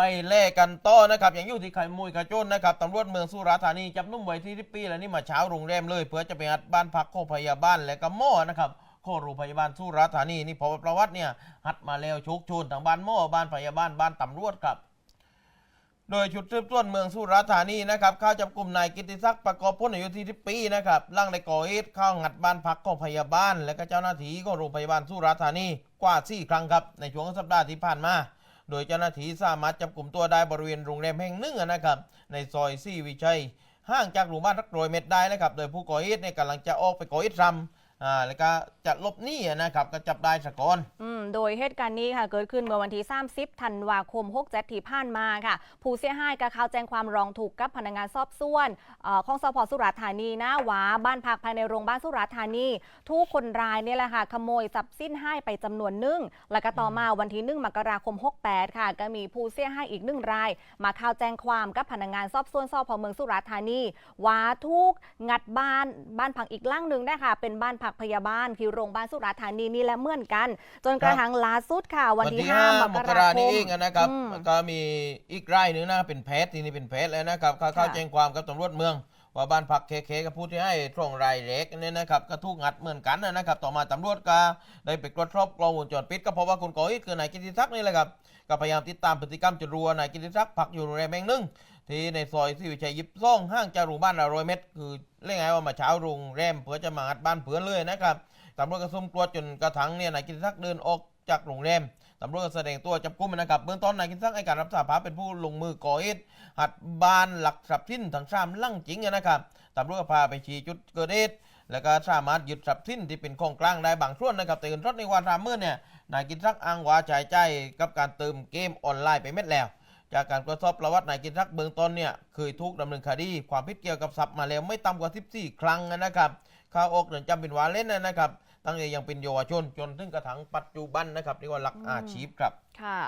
ไปเล่กันต่อนะครับอย่างอยู่ที่ไข่มุยกระโจนนะครับตำรวจเมืองสุราษฎร์ธานีจับนุ่มวัยที่ที่ปีแล้วนี่มาเช้าโรงแรมเลยเพื่อจะไปหัดบ้านพักขอพยาบาลและก็หม้อนะครับโครูพยาบาลสุราษฎร์ธานีนี่พอประวัติเนี่ยหัดมาแล้วโชคโชนทางบ้านหม้อบ้านพยาบาลบ้านตำรวจครับโดยชุดสืบสวนเมืองสุราษฎร์ธานีนะครับเข้าจับกลุ่มนายกิติศักดิ์ประกอบพ้นอายุที่10ปีนะครับล่างในก่อเหตุเข้างัดบ้านพักของพยาบาล และก็เจ้าหน้าที่ของโรงพยาบาลสุราษฎร์ธานีกว่าสี่ครั้งครับในช่วงสัปดาห์ที่ผ่านมา โดยเจ้าหน้าที่สามารถจับกลุ่มตัวได้บริเวณโรงแรมแห่งหนึ่งนะครับ ในซอยซี่วิชัย ห่างจากหมู่บ้านรักโรยเม็ดได้นะครับ โดยผู้ก่อเหตุเนี่ยกำลังจะออกไปก่อเหตุซ้ำ อ่าแล้วก็จะลบหนี้นะครับก็จับได้สะก่อน อืมโดยเหตุการณ์นี้ค่ะ เกิดขึ้นเมื่อวันที่30ธันวาคม6เจ็ดที่ผ่านมาค่ะ ผู้เสียหายก็เข้าแจ้งความร้องถูกกับพนักงานสอบสวนเอ่อของสพสุราษฎร์ธานีนะหวาบ้านพักภายในโรงพยาบาลสุราษฎร์ธานี ทุกคนรายเนี่ยแหละค่ะ ขโมยทรัพย์สินให้ไปจำนวนหนึ่ง แล้วก็ต่อมาวันที่1มกราคม 68 ค่ะ ก็มีผู้เสียหายอีกหนึ่งราย มาเข้าแจ้งความกับพนักงานสอบสวนสพเมืองสุราษฎร์ธานีว่าทุกงัดบ้านบ้านพักอีกหล่างหนึ่งนะคะเป็นบ้านพักพยาบาลที่โรงพยาบาลสุราษฎร์ธานีนี่แหละเหมือนกัน จนกระทั่งล่าสุดค่ะ วันที่5มกมกราราคนี่มเองนะครับอืมก็มีอีกรายหนึ่งนะเป็นแพทย์ที่นี่เป็นแพทย์แล้วนะครับเขาเข้าค่ะแจ้งความกับตำรวจเมืองว่าบ้านพักเคเคกับผู้ที่ให้ตรงรายเล็กเนี่ยนะครับก็ถูกงัดเหมือนกันนะครับ ต่อมาตำรวจก็ได้ไปตรวจสอบกล้องวงจรปิดก็พบว่าคนก่อเหตุคือนายกิติศักดิ์นี่แหละครับก็พยายามติดตามพฤติกรรมจนรู้ว่านายกิติศักดิ์พักอยู่โรงแรมแห่งหนึ่ง ที่ในซอยที่วิชัยยิบซ่องห้างจารงบ้านละร้อยเมตร คือเรียกไงว่ามาเช้าโรงแรมเพื่อจะมางัดบ้านเพื่อเลยนะครับตำรวจก็ซุ่มตรวจจนกระทั่งเนี่ยนายกิติศักดิ์เดินออกจากโรงแรมตำรวจแสดงตัวจับกุมนะครับเบื้องต้นนายกิติศักดิ์ให้การรับสารภาพเป็นผู้ลงมือก่อเหตุหัดบ้านหลักทรัพย์สินทั้งสามลั่งจริงนะครับตำรวจพาไปชี้จุดเกิดเหตุแล้วก็สามารถยึดทรัพย์สินที่เป็นของกลางได้บางส่วนนะครับ แต่เงินสดในวันรามเมื่นเนี่ยนายกิติศักดิ์อ้างว่าจ่ายใจกับการเติมเกมออนไลน์ไปเม็ดแล้ว จากการตรวจสอบประวัตินายกินทักษ์เบื้องต้นเนี่ยเคยถูกดำเนินคดีความผิดเกี่ยวกับทรัพย์มาแล้วไม่ต่ำกว่า 14 ครั้งนะครับข้าออกเรือนจำเป็นวาเล่นนะครับตั้งแต่ยังเป็นเยาวชนจนถึงกระทั่งปัจจุบันนะครับเรียกว่าหลักอาชีพครับค่ะ